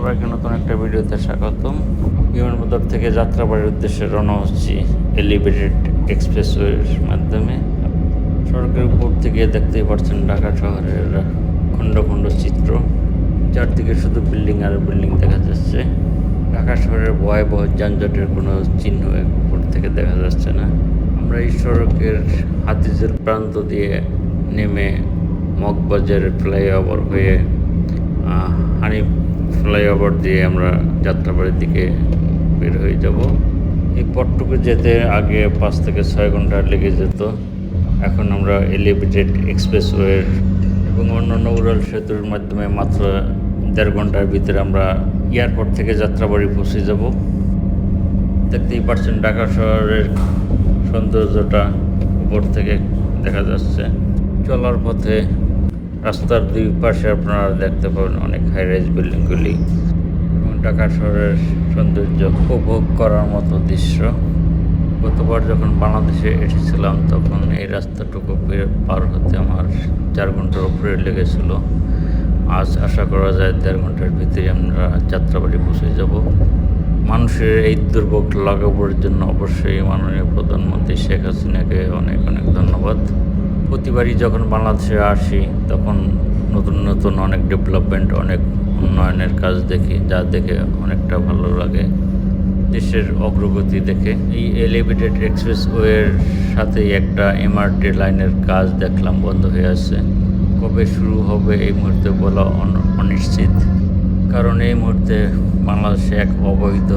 সবাইকে নতুন একটা ভিডিওতে স্বাগতম। বিমানবন্দর থেকে যাত্রাবাড়ির উদ্দেশ্যে রওনা হচ্ছি এলিভেটেড এক্সপ্রেসওয়ের মাধ্যমে। সড়কের উপর থেকে দেখতেই পাচ্ছেন ঢাকা শহরের খণ্ড খণ্ড চিত্র। চারদিকে শুধু বিল্ডিং আর বিল্ডিং দেখা যাচ্ছে। ঢাকা শহরের ভয়াবহ যানজটের কোনো চিহ্ন উপর থেকে দেখা যাচ্ছে না। আমরা এই সড়কের হাতিজের প্রান্ত দিয়ে নেমে মগবাজার ফ্লাইওভার হয়ে ফ্লাইওভার দিয়ে আমরা যাত্রাবাড়ির দিকে বের হয়ে যাব। এই পথটুকু যেতে আগে পাঁচ থেকে ছয় ঘণ্টা লেগে যেত। এখন আমরা এলিভেটেড এক্সপ্রেসওয়ের এবং অন্যান্য উড়াল সেতুর মাধ্যমে মাত্র দেড় ঘণ্টার ভিতরে আমরা এয়ারপোর্ট থেকে যাত্রাবাড়ি পৌঁছে যাব। দেখতেই পারছেন ঢাকা শহরের সৌন্দর্যটা উপর থেকে দেখা যাচ্ছে। চলার পথে রাস্তার দুই পাশে আপনারা দেখতে পাবেন অনেক হাই রাইজ বিল্ডিংগুলি। এবং ঢাকা শহরের সৌন্দর্য উপভোগ করার মতো দৃশ্য। গতবার যখন বাংলাদেশে এসেছিলাম, তখন এই রাস্তাটুকু পার হতে আমার চার ঘণ্টার উপরে লেগেছিল। আজ আশা করা যায় দেড় ঘণ্টার ভিতরে আমরা যাত্রাবাড়ি পৌঁছে যাব। মানুষের এই দুর্ভোগ লাঘবের জন্য অবশ্যই মাননীয় প্রধানমন্ত্রী শেখ হাসিনাকে অনেক অনেক ধন্যবাদ। প্রতিবারই যখন বাংলাদেশে আসি, তখন নতুন নতুন অনেক ডেভেলপমেন্ট অনেক উন্নয়নের কাজ দেখি, যা দেখে অনেকটা ভালো লাগে। দেশের অগ্রগতি দেখে। এই এলিভেটেড এক্সপ্রেসওয়ের সাথেই একটা এমআরটি লাইনের কাজ দেখলাম বন্ধ হয়ে আছে। কবে শুরু হবে এই মুহূর্তে বলা অন- অনিশ্চিত। কারণ এই মুহূর্তে বাংলাদেশে এক অবৈধ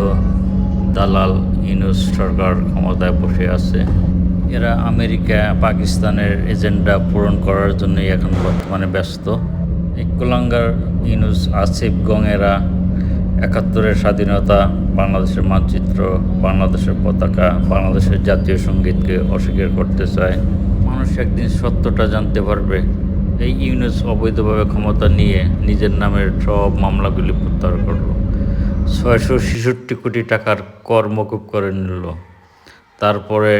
দালাল ইনুস সরকার ক্ষমতায় বসে আছে। এরা আমেরিকা, পাকিস্তানের এজেন্ডা পূরণ করার জন্যই এখন বর্তমানে ব্যস্ত। এই কুলাঙ্গার ইনুস আসিফ গঙেরা, একাত্তরের স্বাধীনতা, বাংলাদেশের মানচিত্র, বাংলাদেশের পতাকা, বাংলাদেশের জাতীয় সঙ্গীতকে অস্বীকার করতে চায়। মানুষ একদিন সত্যটা জানতে পারবে। এই ইউনুস অবৈধভাবে ক্ষমতা নিয়ে নিজের নামের সব মামলাগুলি প্রত্যাহার করল। ছয়শো ছেষট্টি কোটি টাকার কর মকুব করে নিল। তারপরে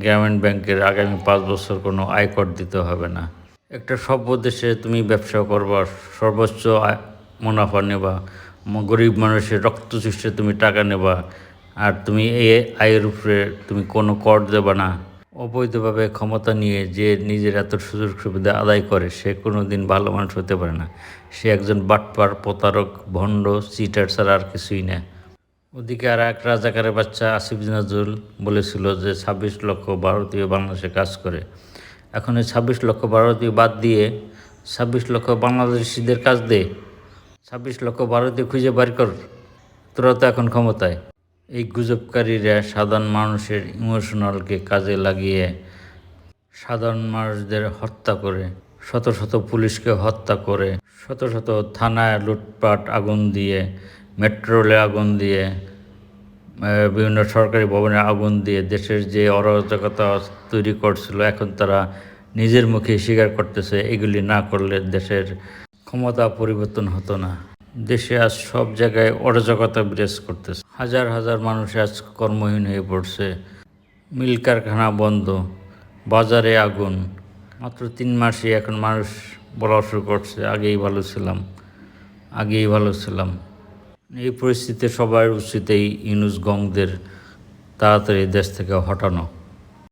গ্রামীণ ব্যাংকের আগামী পাঁচ বছর কোনো আয়কর দিতে হবে না। একটা সভ্য দেশে তুমি ব্যবসা করবা, সর্বোচ্চ মুনাফা নেবা গরিব মানুষের রক্ত চুষে তুমি টাকা নেবা, আর তুমি এই আয়ের উপরে তুমি কোনো কর দেবা না। অবৈধভাবে ক্ষমতা নিয়ে যে নিজের এত সুযোগ সুবিধা আদায় করে, সে কোনো দিন ভালো মানুষ হতে পারে না। সে একজন বাটপার, প্রতারক, ভণ্ড, চিটার ছাড়া আর কিছুই না। ওদিকে আর এক রাজাকারের বাচ্চা আসিফ নাজুল বলেছিল যে ছাব্বিশ লক্ষ ভারতীয় বাংলাদেশে কাজ করে। এখন এই ছাব্বিশ লক্ষ ভারতীয় বাদ দিয়ে ছাব্বিশ লক্ষ বাংলাদেশিদের কাজ দে। ছাব্বিশ লক্ষ ভারতীয় খুঁজে বার কর। তোরা তো এখন ক্ষমতায়। এই গুজবকারীরা সাধারণ মানুষের ইমোশনালকে কাজে লাগিয়ে সাধারণ মানুষদের হত্যা করে, শত শত পুলিশকে হত্যা করে, শত শত থানায় লুটপাট আগুন দিয়ে মেট্রো রেলে আগুন দিয়ে বিভিন্ন সরকারি ভবনে আগুন দিয়ে দেশের যে অরাজকতা তৈরি করছিল, এখন তারা নিজের মুখে স্বীকার করতেছে, এগুলি না করলে দেশের ক্ষমতা পরিবর্তন হতো না। দেশে আজ সব জায়গায় অরাজকতা বিরাজ করতেছে। হাজার হাজার মানুষ আজ কর্মহীন হয়ে পড়ছে। মিল কারখানা বন্ধ, বাজারে আগুন। মাত্র তিন মাসে এখন মানুষ বলা শুরু করছে, আগেই ভালো ছিলাম, আগেই ভালো ছিলাম। এই পরিস্থিতিতে সবার উচিত এই ইউনুস গংদের তাড়াতাড়ি দেশ থেকে হটানো।